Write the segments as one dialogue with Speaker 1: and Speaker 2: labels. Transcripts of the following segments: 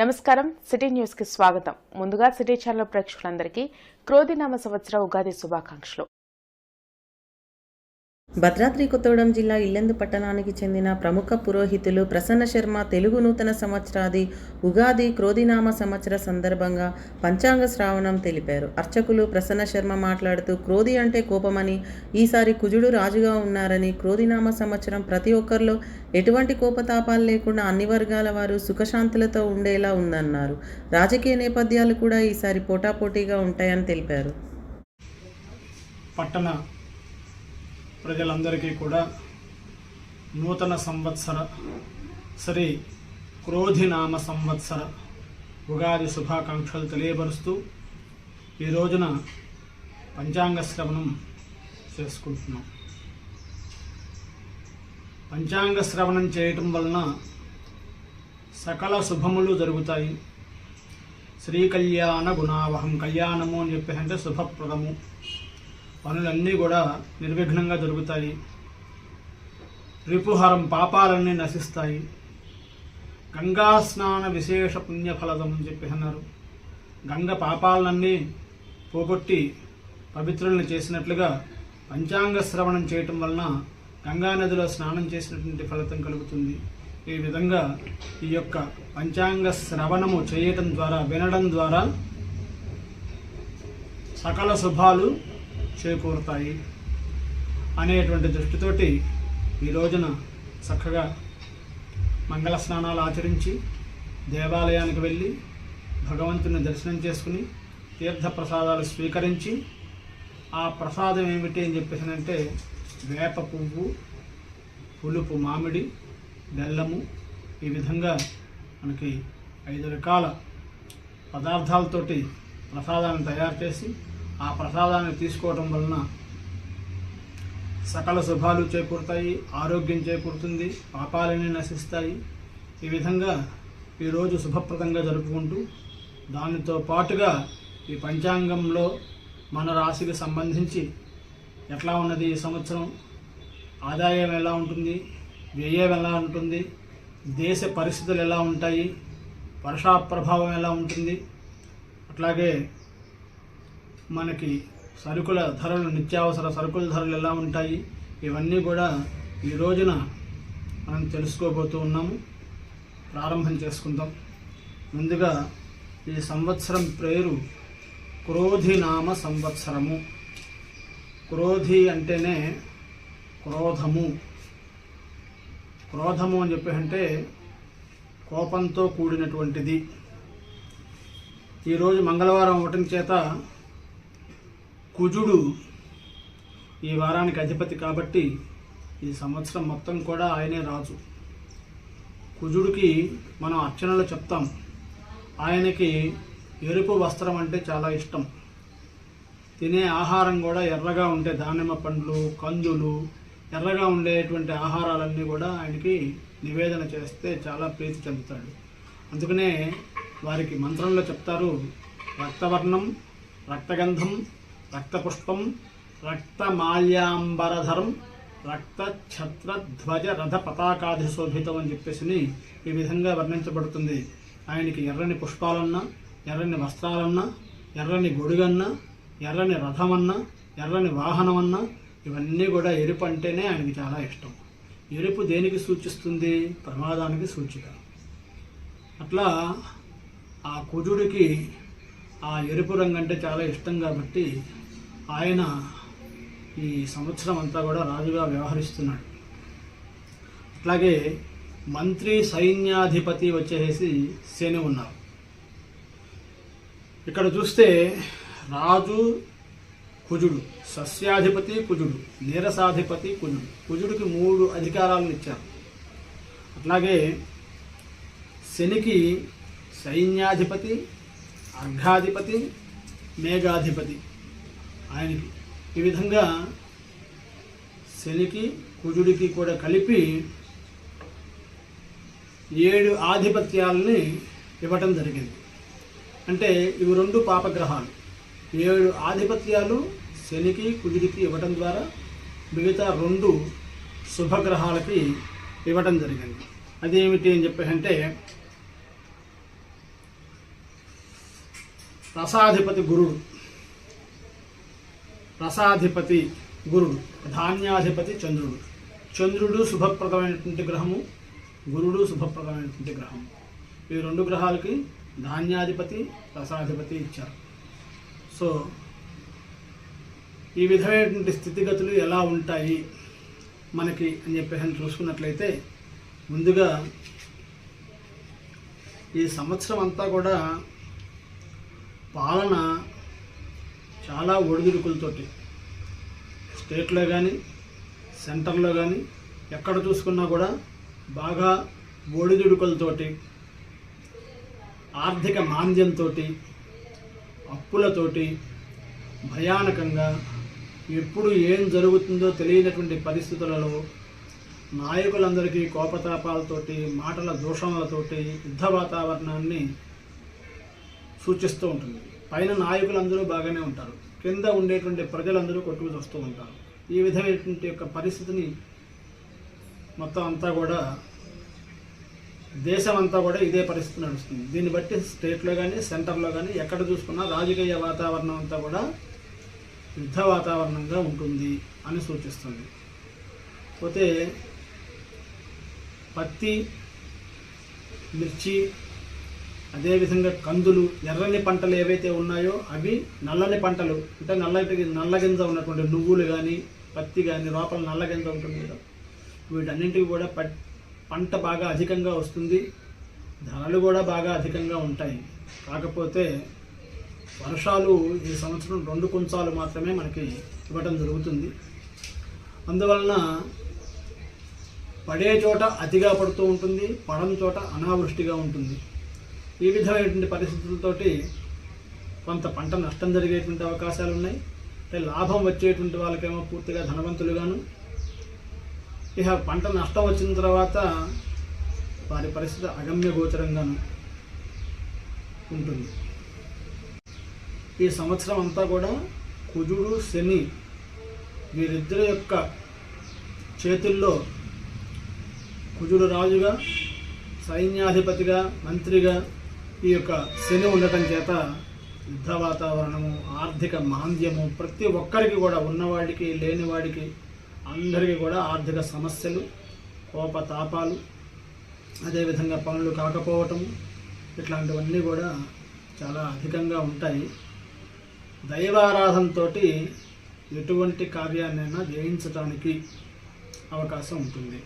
Speaker 1: నమస్కారం. సిటీ న్యూస్కి స్వాగతం. ముందుగా సిటీ ఛానల్ ప్రేక్షకులందరికీ క్రోధినామ సంవత్సర ఉగాది శుభాకాంక్షలు.
Speaker 2: భద్రాద్రి కొత్తగూడెం జిల్లా ఇల్లెందు పట్టణానికి చెందిన ప్రముఖ పురోహితులు ప్రసన్న శర్మ తెలుగు నూతన సంవత్సరాది ఉగాది క్రోధినామ సంవత్సర సందర్భంగా పంచాంగ శ్రావణం తెలిపారు. అర్చకులు ప్రసన్న శర్మ మాట్లాడుతూ క్రోధి అంటే కోపమని ఈసారి కుజుడు రాజుగా ఉన్నారని క్రోధినామ సంవత్సరం ప్రతి ఒక్కరిలో ఎటువంటి కోపతాపాలు లేకుండా అన్ని వర్గాల వారు సుఖశాంతులతో ఉండేలా ఉందన్నారు. రాజకీయ నేపథ్యాలు కూడా ఈసారి పోటాపోటీగా ఉంటాయని తెలిపారు.
Speaker 3: పట్టణ ప్రజలందరికీ కూడా నూతన సంవత్సర శ్రీ క్రోధినామ సంవత్సర ఉగాది శుభాకాంక్షలు తెలియపరుస్తూ ఈ రోజున పంచాంగ శ్రవణం చేసుకుంటున్నాం. పంచాంగ శ్రవణం చేయటం వలన సకల శుభములు జరుగుతాయి. శ్రీ కళ్యాణ గుణావహం కళ్యాణము అని చెప్పి అంటే శుభప్రదము. పనులన్నీ కూడా నిర్విఘ్నంగా జరుగుతాయి. రిపుహరం పాపాలన్నీ నశిస్తాయి. గంగా స్నాన విశేష పుణ్యఫలదం అని చెప్పి అన్నారు. గంగ పాపాలన్నీ పోగొట్టి పవిత్రులను చేసినట్లుగా పంచాంగ శ్రవణం చేయటం వలన గంగా నదిలో స్నానం చేసినటువంటి ఫలితం కలుగుతుంది. ఈ విధంగా ఈ యొక్క పంచాంగ శ్రవణము చేయటం ద్వారా వినడం ద్వారా సకల శుభాలు చేకూరుతాయి అనేటువంటి దృష్టితోటి ఈ రోజున చక్కగా మంగళ స్నానాలు ఆచరించి దేవాలయానికి వెళ్ళి భగవంతుని దర్శనం చేసుకుని తీర్థ ప్రసాదాలు స్వీకరించి ఆ ప్రసాదం ఏమిటి అని చెప్పేసానంటే వేప పువ్వు పులుపు మామిడి బెల్లము ఈ విధంగా మనకి ఐదు రకాల పదార్థాలతోటి ప్రసాదాన్ని తయారు చేసి ఆ ప్రసాదాన్ని తీసుకోవటం వలన సకల శుభాలు చేకూరుతాయి ఆరోగ్యం చేకూరుతుంది పాపాలన్నీ నశిస్తాయి. ఈ విధంగా ఈరోజు శుభప్రదంగా జరుపుకుంటూ దానితో పాటుగా ఈ పంచాంగంలో మన రాశికి సంబంధించి ఎట్లా ఉన్నది ఈ సంవత్సరం? ఆదాయం ఎలా ఉంటుంది? వ్యయం ఎలా ఉంటుంది? దేశ పరిస్థితులు ఎలా ఉంటాయి? వర్షా ప్రభావం ఎలా ఉంటుంది? అట్లాగే మనకి సరుకుల ధరలు నిత్యావసర సరుకుల ధరలు ఎలా ఉంటాయి ఇవన్నీ కూడా ఈ రోజున మనం తెలుసుకోబోతూ ఉన్నాము. ప్రారంభం చేసుకుందాం. ముందుగా ఈ సంవత్సరం పేరు క్రోధినామ సంవత్సరము. క్రోధి అంటేనే క్రోధము. క్రోధము అని చెప్పి అంటే కోపంతో కూడినటువంటిది. ఈరోజు మంగళవారం ఒకటి చేత కుజుడు ఈ వారానికి అధిపతి కాబట్టి ఈ సంవత్సరం మొత్తం కూడా ఆయనే రాజు. కుజుడికి మనం అర్చనలు చెప్తాం. ఆయనకి ఎరుపు వస్త్రం అంటే చాలా ఇష్టం. తినే ఆహారం కూడా ఎర్రగా ఉంటే దానిమ్మ పండ్లు కందులు ఎర్రగా ఉండేటువంటి ఆహారాలన్నీ కూడా ఆయనకి నివేదన చేస్తే చాలా ప్రీతి చెందుతాడు. అందుకనే వారికి మంత్రంలో చెప్తారు రక్తవర్ణం రక్తగంధం రక్తపుష్పం రక్తమాల్యాంబరధరం రక్త రథ పతాకాధిశోభితం అని చెప్పేసి ఈ విధంగా వర్ణించబడుతుంది. ఆయనకి ఎర్రని పుష్పాలన్నా ఎర్రని వస్త్రాలన్నా ఎర్రని గొడుగన్నా ఎర్రని రథమన్నా ఎర్రని వాహనమన్నా ఇవన్నీ కూడా ఎరుపు అంటేనే ఆయనకి చాలా ఇష్టం. ఎరుపు దేనికి సూచిస్తుంది? ప్రమాదానికి సూచిక. అట్లా ఆ కుజుడికి ఆ ఎరుపు రంగు అంటే చాలా ఇష్టం కాబట్టి ఆయన ఈ సంవత్సరం అంతా కూడా రాజుగా వ్యవహరిస్తున్నాడు. అట్లాగే మంత్రి సైన్యాధిపతి వచ్చేసి శని ఉన్నారు. ఇక్కడ చూస్తే రాజు కుజుడు సస్యాధిపతి కుజుడు నీరసాధిపతి కుజుడు. కుజుడికి మూడు అధికారాలను ఇచ్చారు. అట్లాగే శనికి సైన్యాధిపతి అర్ఘాధిపతి మేఘాధిపతి. ఆయనకి. ఈ విధంగా శనికి కుజుడికి కూడా కలిపి ఏడు ఆధిపత్యాలని ఇవ్వటం జరిగింది. అంటే ఇవి రెండు పాపగ్రహాలు. ఏడు ఆధిపత్యాలు శనికి కుజుడికి ఇవ్వటం ద్వారా మిగతా రెండు శుభగ్రహాలకి ఇవ్వటం జరిగింది. అదేమిటి అని చెప్పంటే రసాధిపతి గురుడు రసాధిపతి గురుడు ధాన్యాధిపతి చంద్రుడు. చంద్రుడు శుభప్రదమైనటువంటి గ్రహము గురుడు శుభప్రదమైనటువంటి గ్రహం ఈ రెండు గ్రహాలకి ధాన్యాధిపతి రసాధిపతి ఇచ్చారు. సో ఈ విధమైనటువంటి స్థితిగతులు ఎలా ఉంటాయి మనకి అని చెప్పేసి చూసుకున్నట్లయితే ముందుగా ఈ సంవత్సరం అంతా కూడా పాలన చాలా ఒడిదుడుకులతోటి స్టేట్లో కానీ సెంటర్లో కానీ ఎక్కడ చూసుకున్నా కూడా బాగా ఒడిదుడుకులతోటి ఆర్థిక మాంద్యంతో అప్పులతోటి భయానకంగా ఎప్పుడు ఏం జరుగుతుందో తెలియనటువంటి పరిస్థితులలో నాయకులందరికీ కోపతాపాలతోటి మాటల దూషణలతోటి యుద్ధ వాతావరణాన్ని సూచిస్తూ ఉంటుంది. పైన నాయకులందరూ బాగానే ఉంటారు. కింద ఉండేటువంటి ప్రజలందరూ కొట్టుకు వస్తూ ఉంటారు. ఈ విధమైనటువంటి యొక్క పరిస్థితిని మొత్తం అంతా కూడా దేశం అంతా కూడా ఇదే పరిస్థితి నడుస్తుంది. దీన్ని బట్టి స్టేట్లో కానీ సెంటర్లో కానీ ఎక్కడ చూసుకున్నా రాజకీయ వాతావరణం అంతా కూడా యుద్ధ వాతావరణంగా ఉంటుంది అని సూచిస్తుంది. పోతే పత్తి మిర్చి అదేవిధంగా కందులు ఎర్రని పంటలు ఏవైతే ఉన్నాయో అవి నల్లని పంటలు. అంటే నల్ల నల్లగింజ ఉన్నటువంటి నువ్వులు కానీ పత్తి కానీ లోపల నల్లగింజ ఉంటుంది కదా. వీటన్నింటికి కూడా పట్ పంట బాగా అధికంగా వస్తుంది. ధరలు కూడా బాగా అధికంగా ఉంటాయి. కాకపోతే వర్షాలు ఈ సంవత్సరం రెండు కుంచాలు మాత్రమే మనకి ఇవ్వటం జరుగుతుంది. అందువలన పడే చోట అతిగా పడుతూ ఉంటుంది పడని చోట అనావృష్టిగా ఉంటుంది. ఈ విధమైనటువంటి పరిస్థితులతోటి కొంత పంట నష్టం జరిగేటువంటి అవకాశాలు ఉన్నాయి అంటే లాభం వచ్చేటువంటి వాళ్ళకేమో పూర్తిగా ధనవంతులుగాను. ఇక పంట నష్టం వచ్చిన తర్వాత వారి పరిస్థితి అగమ్య గోచరంగాను ఉంటుంది. ఈ సంవత్సరం అంతా కూడా కుజుడు శని వీరిద్దరి యొక్క చేతుల్లో కుజుడు రాజుగా సైన్యాధిపతిగా మంత్రిగా ఈ యొక్క శని ఉండటం చేత యుద్ధ వాతావరణము ఆర్థిక మాంద్యము ప్రతి ఒక్కరికి కూడా ఉన్నవాడికి లేనివాడికి అందరికీ కూడా ఆర్థిక సమస్యలు కోపతాపాలు అదేవిధంగా పనులు కాకపోవటము ఇట్లాంటివన్నీ కూడా చాలా అధికంగా ఉంటాయి. దైవారాధనతో ఎటువంటి కార్యాన్నైనా జయించటానికి అవకాశం ఉంటుంది.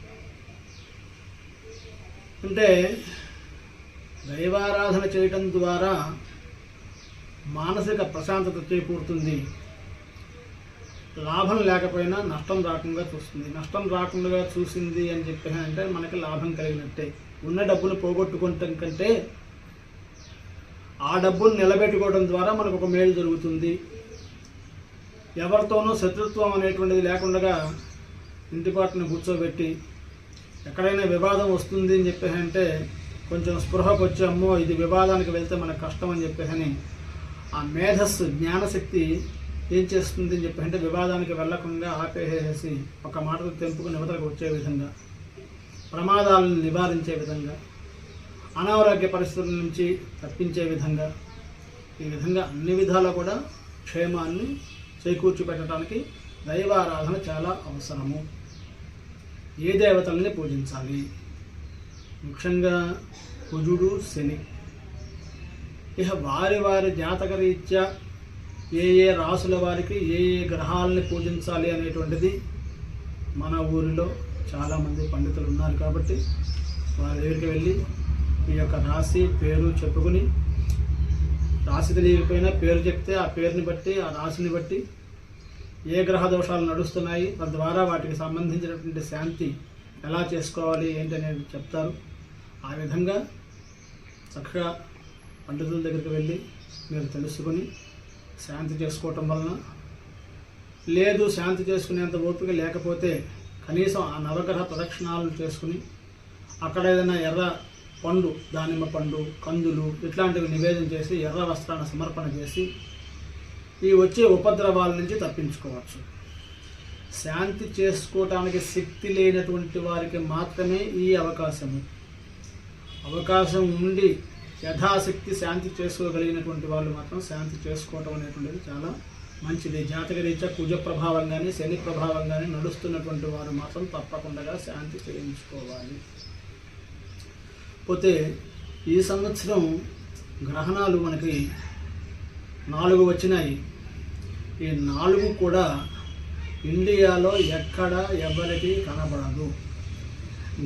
Speaker 3: అంటే దైవారాధన చేయటం ద్వారా మానసిక ప్రశాంతత చేకూరుతుంది. లాభం లేకపోయినా నష్టం రాకుండా చూస్తుంది. నష్టం రాకుండా చూసింది అని చెప్పి అంటే మనకి లాభం కలిగినట్టే. ఉన్న డబ్బులు పోగొట్టుకోవటం కంటే ఆ డబ్బును నిలబెట్టుకోవడం ద్వారా మనకు ఒక మేలు జరుగుతుంది. ఎవరితోనూ శత్రుత్వం అనేటువంటిది లేకుండా ఇంటిపాటును కూర్చోబెట్టి ఎక్కడైనా వివాదం వస్తుంది అని చెప్పి అంటే కొంచెం స్పృహకు వచ్చి అమ్మో ఇది వివాదానికి వెళ్తే మనకు కష్టం అని చెప్పేసి అని ఆ మేధస్సు జ్ఞానశక్తి ఏం చేస్తుంది అని చెప్పి అంటే వివాదానికి వెళ్ళకుండా ఆపేసేసి ఒక మాటతో తెంపుకుని యువతలకు వచ్చే విధంగా ప్రమాదాలను నివారించే విధంగా అనారోగ్య పరిస్థితుల నుంచి తప్పించే విధంగా ఈ విధంగా అన్ని విధాలా కూడా క్షేమాన్ని చేకూర్చి పెట్టడానికి దైవారాధన చాలా అవసరము. ఏ దేవతల్ని పూజించాలి? ముఖ్యంగా కుజుడు శని. ఇక వారి వారి జాతక రీత్యా ఏ ఏ రాసుల వారికి ఏ ఏ గ్రహాలని పూజించాలి అనేటువంటిది మన ఊరిలో చాలామంది పండితులు ఉన్నారు కాబట్టి వారి దగ్గరికి వెళ్ళి ఈ యొక్క రాశి పేరు చెప్పుకుని రాశి తెలియకపోయినా పేరు చెప్తే ఆ పేరుని బట్టి ఆ రాశిని బట్టి ఏ గ్రహ దోషాలు నడుస్తున్నాయి తద్వారా వాటికి సంబంధించినటువంటి శాంతి ఎలా చేసుకోవాలి ఏంటి అనేది చెప్తారు. ఆ విధంగా చక్కగా పండితుల దగ్గరికి వెళ్ళి మీరు తెలుసుకొని శాంతి చేసుకోవటం వలన లేదు శాంతి చేసుకునేంత ఓపిక లేకపోతే కనీసం ఆ నవగ్రహ ప్రదక్షిణాలు చేసుకుని అక్కడ ఏదైనా ఎర్ర పండు దానిమ్మ పండు కందులు ఇట్లాంటివి నివేదన చేసి ఎర్ర వస్త్రాన్ని సమర్పణ చేసి ఈ వచ్చే ఉపద్రవాల నుంచి తప్పించుకోవచ్చు. శాంతి చేసుకోవటానికి శక్తి లేనటువంటి వారికి మాత్రమే ఈ అవకాశము. అవకాశం ఉండి యథాశక్తి శాంతి చేసుకోగలిగినటువంటి వాళ్ళు మాత్రం శాంతి చేసుకోవటం అనేటువంటిది చాలా మంచిది. జాతక రీత్యా కుజ ప్రభావం కానీ శని ప్రభావం కానీ నడుస్తున్నటువంటి వారు మాత్రం తప్పకుండా శాంతి చేయించుకోవాలి. పోతే ఈ సంవత్సరం గ్రహణాలు మనకి నాలుగు వచ్చినాయి. ఈ నాలుగు కూడా ఇండియాలో ఎక్కడ ఎవరికి కనబడదు.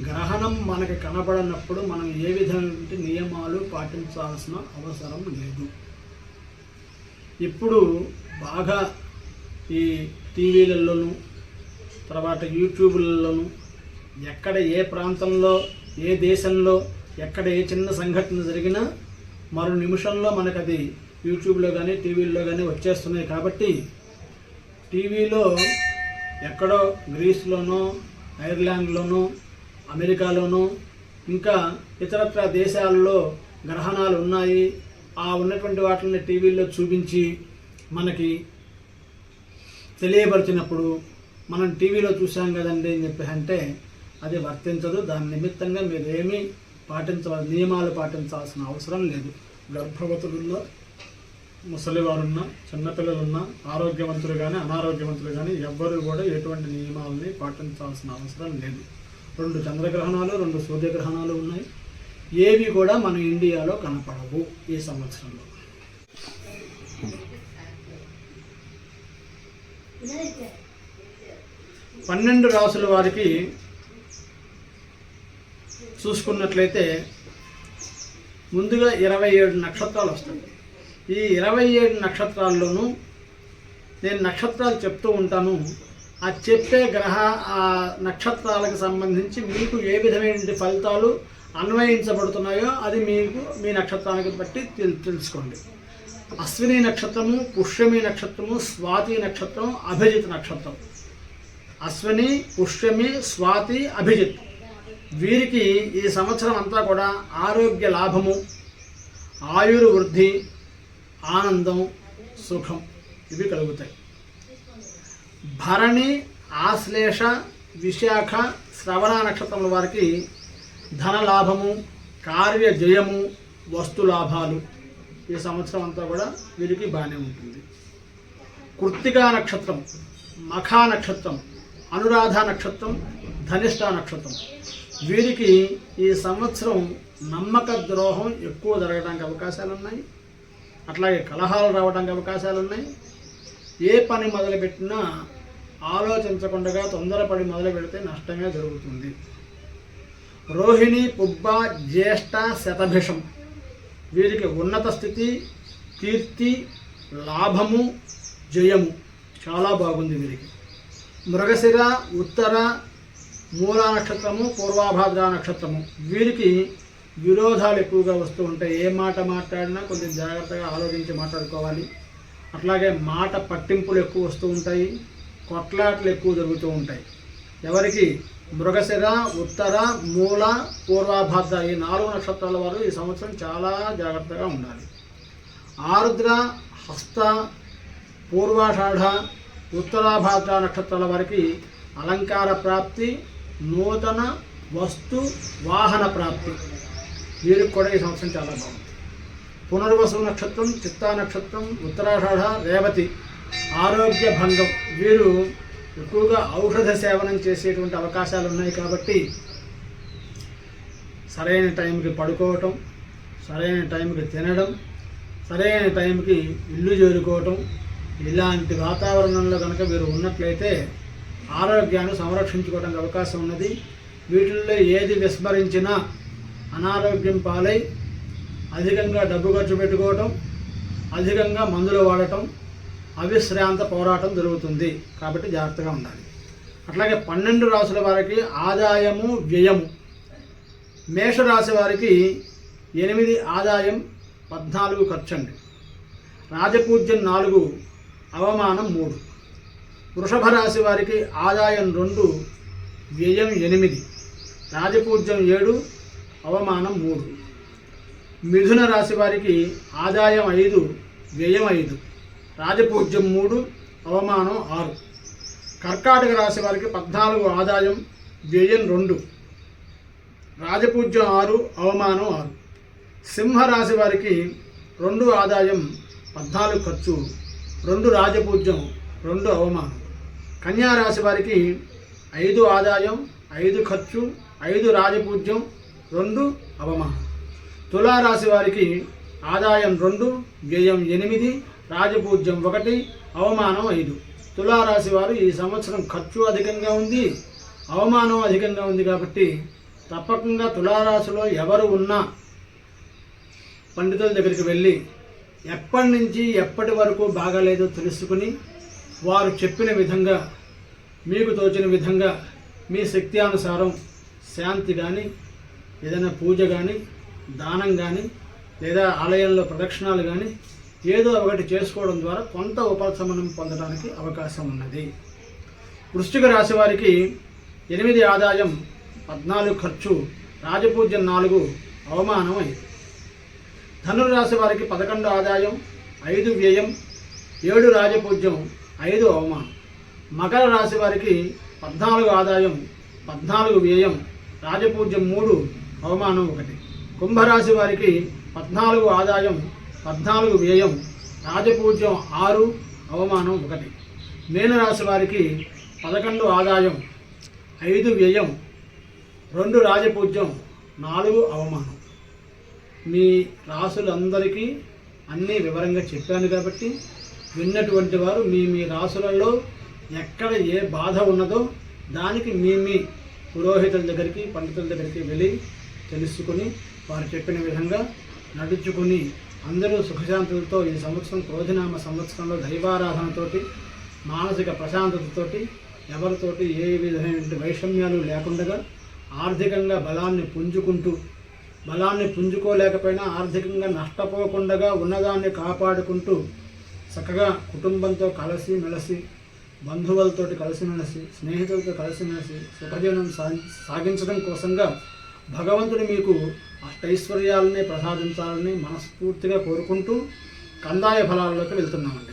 Speaker 3: గ్రహణం మనకి కనబడనప్పుడు మనం ఏ విధమైన నియమాలు పాటించాల్సిన అవసరం లేదు. ఇప్పుడు బాగా ఈ టీవీలలోను తర్వాత యూట్యూబ్లలోను ఎక్కడ ఏ ప్రాంతంలో ఏ దేశంలో ఎక్కడ ఏ చిన్న సంఘటన జరిగినా మరో నిమిషంలో మనకు అది యూట్యూబ్లో కానీ టీవీల్లో కానీ వచ్చేస్తున్నాయి కాబట్టి టీవీలో ఎక్కడో గ్రీస్లోనో ఐర్లాండ్లోనో అమెరికాలోనూ ఇంకా ఇతరత్ర దేశాల్లో గ్రహణాలు ఉన్నాయి. ఆ ఉన్నటువంటి వాటిని టీవీల్లో చూపించి మనకి తెలియపరిచినప్పుడు మనం టీవీలో చూసాం కదండి అని చెప్పి అంటే అది వర్తించదు. దాని నిమిత్తంగా మీరేమీ ఏమీ నియమాలు పాటించాల్సిన అవసరం లేదు. గర్భవతులున్నా ముసలివారున్నా చిన్నపిల్లలున్నా ఆరోగ్యవంతులు కానీ అనారోగ్యవంతులు కానీ ఎవ్వరూ కూడా ఎటువంటి నియమాలని పాటించాల్సిన అవసరం లేదు. రెండు చంద్రగ్రహణాలు రెండు సూర్యగ్రహణాలు ఉన్నాయి. ఏవి కూడా మన ఇండియాలో కనపడవు ఈ సంవత్సరంలో. పన్నెండు రాసుల వారికి చూసుకున్నట్లయితే ముందుగా ఇరవై ఏడు నక్షత్రాలు వస్తాయి. ఈ ఇరవై ఏడు నక్షత్రాల్లోనూ నేను నక్షత్రాలు చెప్తూ ఉంటాను. ఆ చెప్పే గ్రహ ఆ నక్షత్రాలకు సంబంధించి మీకు ఏ విధమైన ఫలితాలు అన్వయించబడుతున్నాయో అది మీకు మీ నక్షత్రానికి బట్టి తెలుసుకోండి. అశ్విని నక్షత్రము పుష్యమి నక్షత్రము స్వాతి నక్షత్రం అభిజిత్ నక్షత్రం. అశ్విని పుష్యమి స్వాతి అభిజిత్. వీరికి ఈ సంవత్సరం అంతా కూడా ఆరోగ్య లాభము ఆయుర్వృద్ధి ఆనందం సుఖం ఇవి కలుగుతాయి. భరణి ఆశ్లేష విశాఖ శ్రవణ నక్షత్రముల వారికి ధన లాభము కార్య జయము వస్తు లాభాలు. ఈ సంవత్సరం అంతా కూడా వీరికి బాగానే ఉంటుంది. కృత్తికా నక్షత్రం మఖా నక్షత్రం అనురాధ నక్షత్రం ధనిష్ట నక్షత్రం. వీరికి ఈ సంవత్సరం నమ్మక ద్రోహం ఎక్కువ జరగడానికి అవకాశాలు ఉన్నాయి అట్లాగే కలహాలు రావడానికి అవకాశాలు ఉన్నాయి ఏ పని మొదలుపెట్టినా ఆలోచించకుండా తొందరపడి మొదలు పెడితే నష్టమే జరుగుతుంది. రోహిణి పుబ్బ జ్యేష్ఠ శతభిషం. వీరికి ఉన్నత స్థితి కీర్తి లాభము జయము. చాలా బాగుంది వీరికి. మృగశిర ఉత్తర మూల నక్షత్రము పూర్వాభాద్ర నక్షత్రము. వీరికి విరోధాలు ఎక్కువగా వస్తూ ఉంటాయి. ఏ మాట మాట్లాడినా కొంచెం జాగ్రత్తగా ఆలోచించి మాట్లాడుకోవాలి. అట్లాగే మాట పట్టింపులు ఎక్కువ వస్తూ ఉంటాయి. కొట్లాట్లు ఎక్కువ జరుగుతూ ఉంటాయి. ఎవరికి? మృగశిర ఉత్తర మూల పూర్వాభద్ర ఈ నాలుగు నక్షత్రాల వారు ఈ సంవత్సరం చాలా జాగ్రత్తగా ఉండాలి. ఆరుద్ర హస్త పూర్వాషాఢ ఉత్తరాభాద్ర నక్షత్రాల వారికి అలంకార ప్రాప్తి నూతన వస్తు వాహన ప్రాప్తి. వీరికి కూడా ఈ సంవత్సరం చాలా బాగుంది. పునర్వసు నక్షత్రం చిత్తా నక్షత్రం ఉత్తరాషాఢ రేవతి ఆరోగ్య భంగం. వీరు ఎక్కువగా ఔషధ సేవనం చేసేటువంటి అవకాశాలు ఉన్నాయి కాబట్టి సరైన టైంకి పడుకోవటం సరైన టైంకి తినడం సరైన టైంకి ఇల్లు చేరుకోవటం ఇలాంటి వాతావరణంలో కనుక వీరు ఉన్నట్లయితే ఆరోగ్యాన్ని సంరక్షించుకోవడానికి అవకాశం ఉన్నది. వీటిల్లో ఏది విస్మరించినా అనారోగ్యం పాలై అధికంగా డబ్బు ఖర్చు పెట్టుకోవటం అధికంగా మందులు వాడటం అవిశ్రాంత పోరాటం జరుగుతుంది. కాబట్టి జాగ్రత్తగా ఉండాలి. అట్లాగే పన్నెండు రాసుల వారికి ఆదాయము వ్యయము. మేషరాశి వారికి ఎనిమిది ఆదాయం పద్నాలుగు ఖర్చండి. రాజపూజ్యం నాలుగు అవమానం మూడు. వృషభ రాశి వారికి ఆదాయం రెండు వ్యయం ఎనిమిది. రాజపూజ్యం ఏడు అవమానం మూడు. మిథున రాశి వారికి ఆదాయం ఐదు వ్యయం ఐదు. రాజపూజ్యం మూడు అవమానం ఆరు. కర్కాటక రాశి వారికి పద్నాలుగు ఆదాయం వ్యయం రెండు. రాజపూజ్యం ఆరు అవమానం ఆరు. సింహరాశి వారికి రెండు ఆదాయం పద్నాలుగు ఖర్చు రెండు రాజపూజ్యం రెండు అవమానం. కన్యా రాశి వారికి ఐదు ఆదాయం ఐదు ఖర్చు ఐదు రాజపూజ్యం రెండు అవమానం. తులారాశి వారికి ఆదాయం రెండు వ్యయం ఎనిమిది రాజపూజ్యం ఒకటి అవమానం ఐదు. తులారాశి వారు ఈ సంవత్సరం ఖర్చు అధికంగా ఉంది అవమానం అధికంగా ఉంది కాబట్టి తప్పకుండా తులారాశిలో ఎవరు ఉన్నా పండితుల దగ్గరికి వెళ్ళి ఎప్పటి నుంచి ఎప్పటి వరకు బాగాలేదో తెలుసుకుని వారు చెప్పిన విధంగా మీకు తోచిన విధంగా మీ శక్తి అనుసారం శాంతి కానీ ఏదైనా పూజ కానీ దానం కానీ లేదా ఆలయంలో ప్రదక్షిణాలు కానీ ఏదో ఒకటి చేసుకోవడం ద్వారా కొంత ఉపశమనం పొందడానికి అవకాశం ఉన్నది. వృశ్చిక రాశి వారికి ఎనిమిది ఆదాయం పద్నాలుగు ఖర్చు రాజపూజ్యం నాలుగు అవమానం అయింది ధనురాశి వారికి పదకొండు ఆదాయం ఐదు వ్యయం ఏడు రాజపూజ్యం ఐదు అవమానం. మకర రాశి వారికి పద్నాలుగు ఆదాయం పద్నాలుగు వ్యయం రాజపూజ్యం మూడు అవమానం ఒకటి. కుంభరాశి వారికి పద్నాలుగు ఆదాయం పద్నాలుగు వ్యయం రాజపూజ్యం ఆరు అవమానం ఒకటి. మీనరాశి వారికి పదకొండు ఆదాయం ఐదు వ్యయం రెండు రాజపూజ్యం నాలుగు అవమానం. మీ రాసులందరికీ అన్నీ వివరంగా చెప్పాను కాబట్టి విన్నటువంటి వారు మీ మీ రాసులలో ఎక్కడ ఏ బాధ ఉన్నదో దానికి మీ మీ పురోహితుల దగ్గరికి పండితుల దగ్గరికి వెళ్ళి తెలుసుకుని వారు చెప్పిన విధంగా నడుచుకుని అందరూ సుఖశాంతులతో ఈ సంవత్సరం క్రోధినామ సంవత్సరంలో దైవారాధనతోటి మానసిక ప్రశాంతతతోటి ఎవరితోటి ఏ విధమైనటువంటి వైషమ్యాలు లేకుండా ఆర్థికంగా బలాన్ని పుంజుకుంటూ బలాన్ని పుంజుకోలేకపోయినా ఆర్థికంగా నష్టపోకుండా ఉన్నదాన్ని కాపాడుకుంటూ చక్కగా కుటుంబంతో కలిసి మెలిసి బంధువులతోటి కలిసిమెలిసి స్నేహితులతో కలిసిమెలిసి సుఖజీవనం సా- సాగించడం కోసంగా భగవంతుడు మీకు అష్టైశ్వర్యాలని ప్రసాదించాలని మనస్ఫూర్తిగా కోరుకుంటూ కందాయ ఫలాల్లోకి వెళ్తున్నామండి.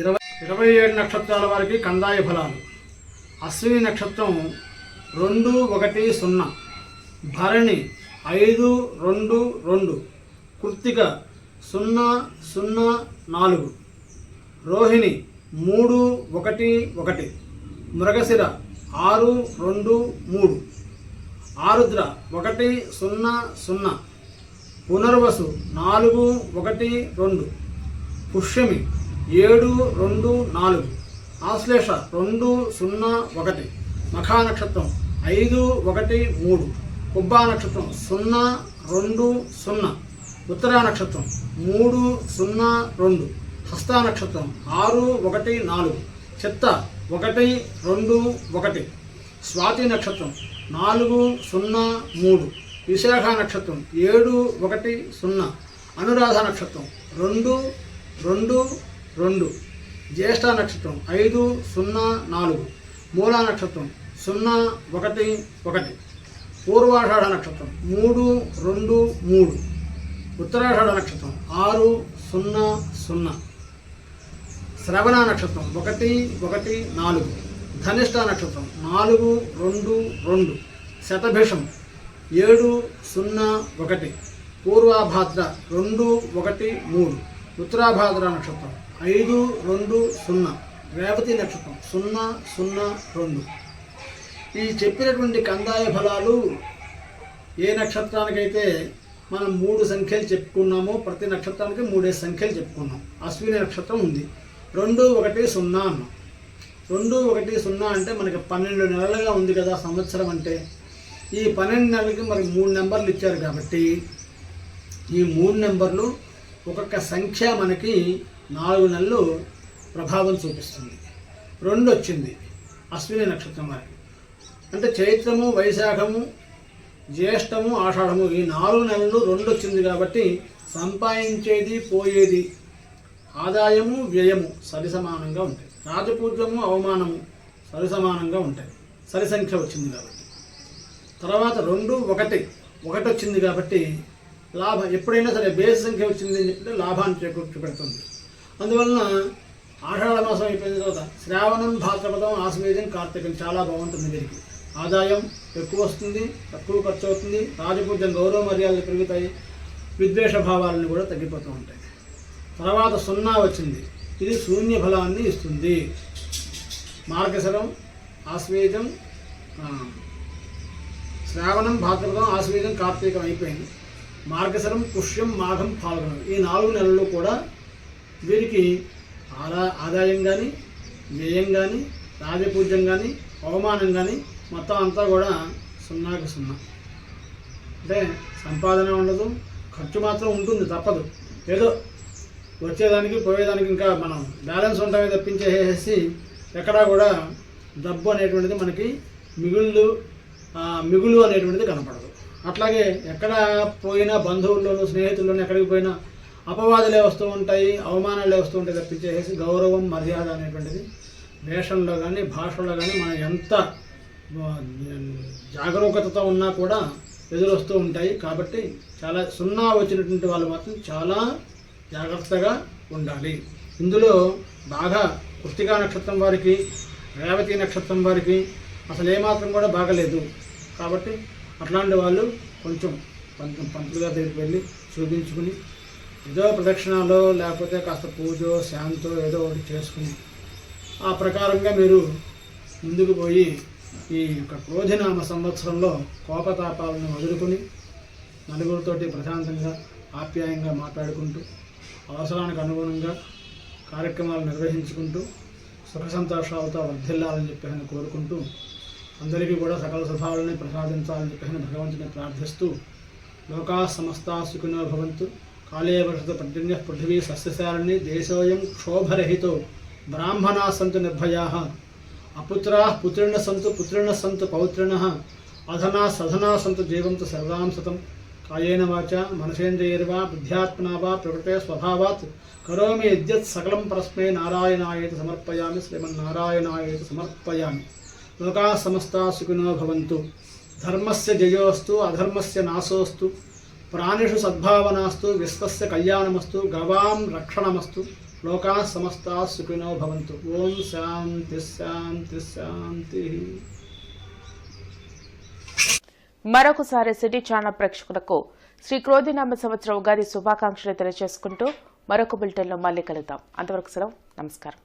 Speaker 3: ఇరవై ఇరవై ఏడు నక్షత్రాల వారికి కందాయ ఫలాలు. అశ్విని నక్షత్రం రెండు ఒకటి సున్నా. భరణి ఐదు రెండు రెండు. కృత్తిక సున్నా సున్నా నాలుగు. రోహిణి మూడు ఒకటి ఒకటి. మృగశిర ఆరు రెండు మూడు. ఆరుద్ర ఒకటి సున్నా సున్నా. పునర్వసు నాలుగు ఒకటి రెండు. పుష్యమి ఏడు రెండు నాలుగు. ఆశ్లేష రెండు సున్నా ఒకటి. మఖా నక్షత్రం ఐదు ఒకటి మూడు. కుబ్బా నక్షత్రం సున్నా రెండు సున్నా. ఉత్తరా నక్షత్రం మూడు సున్నా రెండు. హస్తా నక్షత్రం ఆరు ఒకటి నాలుగు. చిత్త ఒకటి రెండు ఒకటి. స్వాతి నక్షత్రం నాలుగు సున్నా మూడు. విశాఖ నక్షత్రం. ఏడు ఒకటి సున్నా. అనురాధ నక్షత్రం. రెండు రెండు రెండు. జ్యేష్ఠ నక్షత్రం. ఐదు సున్నా నాలుగు. మూలా నక్షత్రం. సున్నా ఒకటి ఒకటి. పూర్వాషాఢ నక్షత్రం. మూడు రెండు మూడు. ఉత్తరాషాఢ నక్షత్రం. ఆరు సున్నా సున్నా. శ్రవణ నక్షత్రం. ఒకటి ఒకటి నాలుగు. ధనిష్ట నక్షత్రం నాలుగు రెండు రెండు. శతభిషం. ఏడు సున్నా ఒకటి. పూర్వాభాద్ర రెండు ఒకటి మూడు. ఉత్తరాభాద్ర నక్షత్రం. ఐదు రెండు సున్నా. రేవతి నక్షత్రం. సున్నా సున్నా రెండు. ఈ చెప్పినటువంటి కందాయ ఫలాలు ఏ నక్షత్రానికైతే మనం మూడు సంఖ్యలు చెప్పుకున్నామో ప్రతి నక్షత్రానికి మూడే సంఖ్యలు చెప్పుకున్నాం. అశ్విని నక్షత్రం ఉంది. రెండు ఒకటి సున్నా అన్నాం. రెండు ఒకటి సున్నా అంటే మనకి పన్నెండు నెలలుగా ఉంది కదా సంవత్సరం అంటే ఈ పన్నెండు నెలలకి మరి మూడు నెంబర్లు ఇచ్చారు కాబట్టి ఈ మూడు నెంబర్లు ఒక్కొక్క సంఖ్య మనకి నాలుగు నెలలు ప్రభావం చూపిస్తుంది. రెండు వచ్చింది అశ్విని నక్షత్రం వారికి. అంటే చైత్రము వైశాఖము జ్యేష్టము ఆషాఢము ఈ నాలుగు నెలలు రెండు వచ్చింది కాబట్టి సంపాదించేది పోయేది ఆదాయము వ్యయము సరి సమానంగా ఉంటుంది. రాజపూజ్యము అవమానము సరి సమానంగా ఉంటాయి. సరి సంఖ్య వచ్చింది కాబట్టి. తర్వాత రెండు ఒకటి. ఒకటి వచ్చింది కాబట్టి లాభం ఎప్పుడైనా సరే బేస్ సంఖ్య వచ్చింది అని చెప్పి లాభాన్ని చేకూర్చి పెడుతుంది. అందువలన ఆషాఢ మాసం అయిపోయిన తర్వాత శ్రావణం భాద్రపదం ఆశ్వేజం కార్తీకం చాలా బాగుంటుంది వీరికి. ఆదాయం ఎక్కువ వస్తుంది తక్కువ ఖర్చు అవుతుంది రాజపూజ్యం గౌరవ మర్యాదలు పెరుగుతాయి విద్వేష భావాలను కూడా తగ్గిపోతూ ఉంటాయి. తర్వాత సున్నా వచ్చింది. ఇది శూన్య ఫలాన్ని ఇస్తుంది. మార్గశరం ఆశ్వేజం శ్రావణం భాద్రపదం ఆశ్వేజం కార్తీకం అయిపోయింది. మార్గశరం పుష్యం మాఘం పాల్గొనం ఈ నాలుగు నెలల్లో కూడా వీరికి ఆదా ఆదాయం కానీ వ్యయం కానీ రాజపూజ్యం కానీ అవమానం కానీ మొత్తం అంతా కూడా సున్నాకి సున్నా. అంటే సంపాదన ఉండదు ఖర్చు మాత్రం ఉంటుంది తప్పదు. ఏదో వచ్చేదానికి పోయేదానికి ఇంకా మనం బ్యాలెన్స్ ఉంటామే తప్పించేసేసి ఎక్కడా కూడా డబ్బు అనేటువంటిది మనకి మిగుళ్ళు మిగులు అనేటువంటిది కనపడదు. అట్లాగే ఎక్కడ పోయినా బంధువుల్లోనూ స్నేహితుల్లోనూ ఎక్కడికి పోయినా అపవాదులే వస్తూ ఉంటాయి అవమానాలే వస్తూ ఉంటాయి తప్పించేసి గౌరవం మర్యాద అనేటువంటిది వేషంలో కానీ భాషలో కానీ మనం ఎంత జాగరూకతతో ఉన్నా కూడా ఎదురొస్తూ ఉంటాయి. కాబట్టి చాలా సున్నా వచ్చినటువంటి వాళ్ళు మాత్రం చాలా జాగ్రత్తగా ఉండాలి. ఇందులో బాగా కృతికా నక్షత్రం వారికి రేవతి నక్షత్రం వారికి అసలు ఏమాత్రం కూడా బాగలేదు. కాబట్టి అట్లాంటి వాళ్ళు కొంచెం కొంచెం పంతులు గారి దగ్గరికి వెళ్ళి చూపించుకుని ఏదో ప్రదక్షిణలో లేకపోతే కాస్త పూజో శాంతో ఏదో ఒకటి చేసుకుని ఆ ప్రకారంగా మీరు ముందుకు పోయి ఈ యొక్క క్రోధినామ సంవత్సరంలో కోపతాపాలను వదులుకొని నలుగురితోటి ప్రశాంతంగా ఆప్యాయంగా మాట్లాడుకుంటూ అవసరానికి అనుగుణంగా కార్యక్రమాలు నిర్వహించుకుంటూ సుఖ సంతోషాలతో వర్ధిల్లాలని చెప్పి కోరుకుంటూ అందరికీ కూడా సకల సుఖాలని ప్రసాదించాలని చెప్పి భగవంతుని ప్రార్థిస్తూ లోకా సమస్తా సుఖినో భవంతు. కాళే వర్షత పర్జన్య పృథివీ సస్యశాలని దేశోయం క్షోభరహితో బ్రాహ్మణా సంతు నిర్భయా. అపుత్రా పుత్రిణ సంతు పుత్రిణ సంతు పౌత్రిణ. అధనా సధనా సంతు జీవంతు సర్వాంశతం. కాయేన వాచ మనసేంద్రియర్వా బుద్ధ్యాత్మనా వా ప్రకృతే స్వభావాత్. కరోమి యజ్జత్ సకలం పరస్మే నారాయణాయేతి సమర్పయామి శ్రీమన్నారాయణాయేతి సమర్పయామి. లోకా సమస్త సుఖినో భవంతు. ధర్మస్య జయోస్తు అధర్మస్య నాశోస్తు. ప్రాణిషు సద్భావనాస్తు విశ్వస్య కళ్యాణమస్తు గవాం రక్షణమస్తు. లోకా సమస్త సుఖినో భవంతు. ఓం శాంతి శాంతి శాంతి.
Speaker 1: మరొకసారి సిటీ ఛానల్ ప్రేక్షకులకు శ్రీ క్రోధినామ సంవత్సర ఉగాది శుభాకాంక్షలు తెలియజేసుకుంటూ మరొక బులెటిన్లో మళ్ళీ కలుద్దాం. అంతవరకు సెలవు. నమస్కారం.